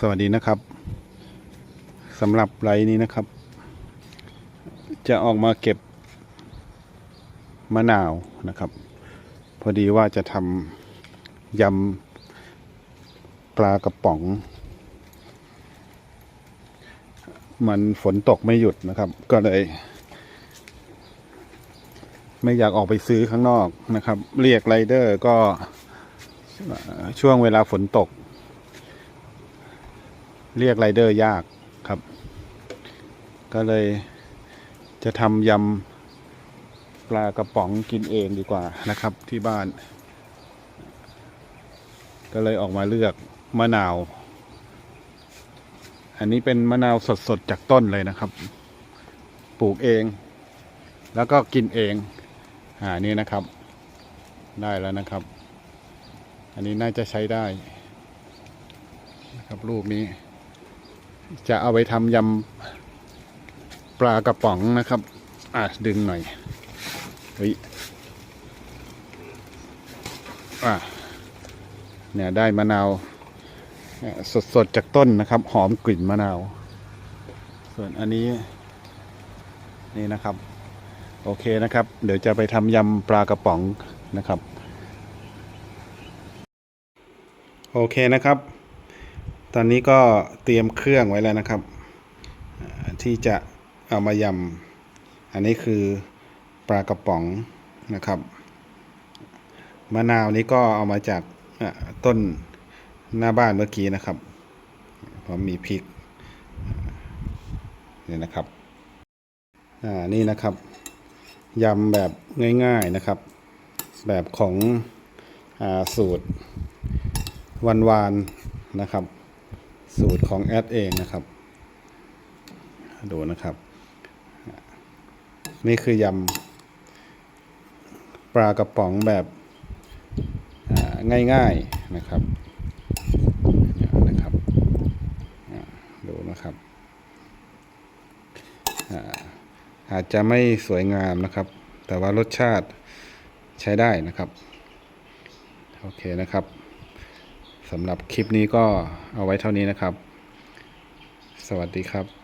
สวัสดีนะครับสำหรับไลน์นี้นะครับ จะออกมาเก็บมะนาวนะครับ พอดีว่าจะทำยำปลากระป๋อง มันฝนตกไม่หยุดนะครับ ก็เลย ไม่อยากออกไปซื้อข้างนอกนะครับ เรียกไรเดอร์ก็ช่วงเวลาฝนตก เรียกไรเดอร์ยากครับ ก็เลยจะทำยำปลากระป๋องกินเองดีกว่านะครับที่บ้าน ก็เลยออกมาเลือกมะนาว อันนี้เป็นมะนาวสดๆจากต้นเลยนะครับ ปลูกเอง แล้วก็กินเองอ่านี่นะครับ ได้แล้วนะครับ อันนี้น่าจะใช้ได้นะครับลูกนี้ จะเอาไปทำยำปลากระป๋องนะครับ อะดึงหน่อยเฮ้ยอะเนี่ยได้มะนาวสดๆจากต้นนะครับ หอมกลิ่นมะนาว ส่วนอันนี้นี่นะครับ โอเคนะครับ เดี๋ยวจะไปทำยำปลากระป๋องนะครับ โอเคนะครับ ตอนนี้ก็เตรียมเครื่องไว้แล้วนะครับ ที่จะเอามายำอันนี้คือปลากระป๋องนะครับ มะนาวนี้ก็เอามาจากต้นหน้าบ้านเมื่อกี้นะครับพร้อมมีพริกนี่นะครับอ่านี่นะครับยำแบบง่ายๆนะครับ แบบของอสูตรวันวานนะครับ สูตรของแอดเองนะครับ ดูนะครับ นี่คือยำปลากระป๋องแบบง่ายๆนะครับนะครับดูนะครับอาจจะไม่สวยงามนะครับ แต่ว่ารสชาติใช้ได้นะครับ โอเคนะครับ สำหรับคลิปนี้ก็เอาไว้เท่านี้นะครับ สวัสดีครับ